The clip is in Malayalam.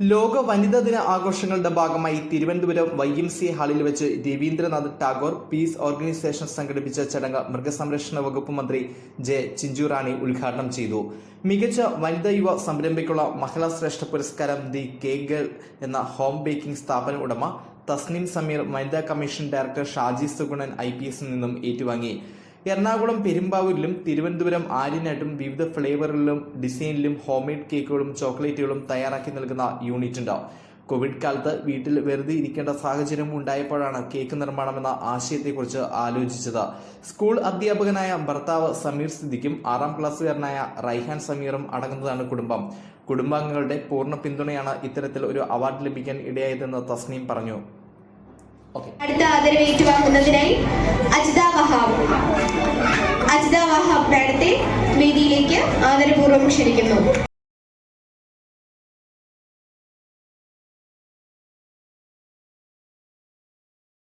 ലോക വനിതാ ദിന ആഘോഷങ്ങളുടെ ഭാഗമായി തിരുവനന്തപുരം വൈ എം സി ഹാളിൽ വെച്ച് രവീന്ദ്രനാഥ് ടാഗോർ പീസ് ഓർഗനൈസേഷൻ സംഘടിപ്പിച്ച ചടങ്ങ് മൃഗസംരക്ഷണ വകുപ്പ് മന്ത്രി ജെ ചിഞ്ചുറാണി ഉദ്ഘാടനം ചെയ്തു. മികച്ച വനിതാ യുവ സംരംഭയ്ക്കുള്ള മഹിളാ ശ്രേഷ്ഠ പുരസ്കാരം ദി കെ ഗേൾ എന്ന ഹോം ബേക്കിംഗ് സ്ഥാപന ഉടമ തസ്നിം സമീർ വനിതാ commission director Shaji Suganan I നിന്നും ഏറ്റുവാങ്ങി. എറണാകുളം പെരുമ്പാവൂരിലും തിരുവനന്തപുരം ആര്യനായിട്ടും വിവിധ ഫ്ലേവറിലും ഡിസൈനിലും ഹോംമെയ്ഡ് കേക്കുകളും ചോക്ലേറ്റുകളും തയ്യാറാക്കി നൽകുന്ന യൂണിറ്റ് ഉണ്ട് കോവിഡ് കാലത്ത് വീട്ടിൽ വെറുതെ ഇരിക്കേണ്ട സാഹചര്യം ഉണ്ടായപ്പോഴാണ് കേക്ക് നിർമ്മാണം എന്ന ആശയത്തെക്കുറിച്ച് ആലോചിച്ചത്. സ്കൂൾ അധ്യാപകനായ ഭർത്താവ് സമീർ സിദ്ദിഖും ആറാം ക്ലാസ്സുകാരനായ റൈഹാൻ സമീറും അടങ്ങുന്നതാണ് കുടുംബം. കുടുംബാംഗങ്ങളുടെ പൂർണ പിന്തുണയാണ് ഇത്തരത്തിൽ ഒരു അവാർഡ് ലഭിക്കാൻ ഇടയായതെന്ന് തസ്നീം പറഞ്ഞു. അടുത്ത ആദരവേറ്റ് ഏറ്റുവാങ്ങുന്നതിനായി മാഡത്തെ വേദിയിലേക്ക് ആദരപൂർവം ക്ഷണിക്കുന്നു.